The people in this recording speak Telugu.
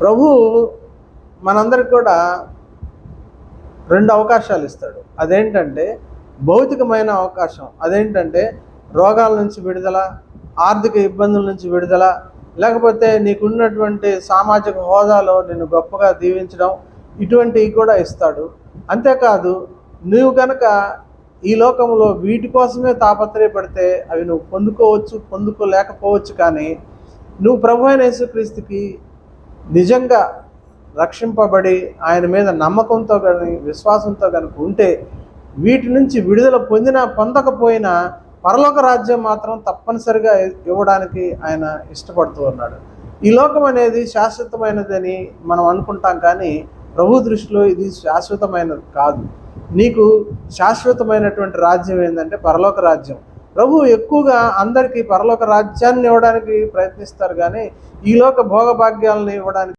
ప్రభు మనందరికి కూడా రెండు అవకాశాలు ఇస్తాడు. అదేంటంటే భౌతికమైన అవకాశం అదేంటంటే రోగాల నుంచి విడుదల ఆర్థిక ఇబ్బందుల నుంచి విడుదల లేకపోతే నీకున్నటువంటి సామాజిక హోదాలో నిన్ను గొప్పగా దీవించడం ఇటువంటివి కూడా ఇస్తాడు. అంతేకాదు నువ్వు కనుక ఈ లోకంలో వీటి కోసమే తాపత్రయపడితే అవి నువ్వు పొందుకోవచ్చు పొందుకోలేకపోవచ్చు కానీ నువ్వు ప్రభు అయిన యేసుక్రీస్తుకి నిజంగా రక్షింపబడి ఆయన మీద నమ్మకంతో కానీ విశ్వాసంతో కనుక ఉంటే వీటి నుంచి విడుదల పొందినా పొందకపోయినా పరలోక రాజ్యం మాత్రం తప్పనిసరిగా ఇవ్వడానికి ఆయన ఇష్టపడుతూ ఉన్నాడు. ఈ లోకం అనేది శాశ్వతమైనదని మనం అనుకుంటాం కానీ ప్రభు దృష్టిలో ఇది శాశ్వతమైనది కాదు. నీకు శాశ్వతమైనటువంటి రాజ్యం ఏంటంటే పరలోక రాజ్యం. ప్రభు ఎక్కువగా అందరికీ పరలోక రాజ్యాన్ని ఇవ్వడానికి ప్రయత్నిస్తారు కానీ ఈలోక భోగభాగ్యాలను ఇవ్వడానికి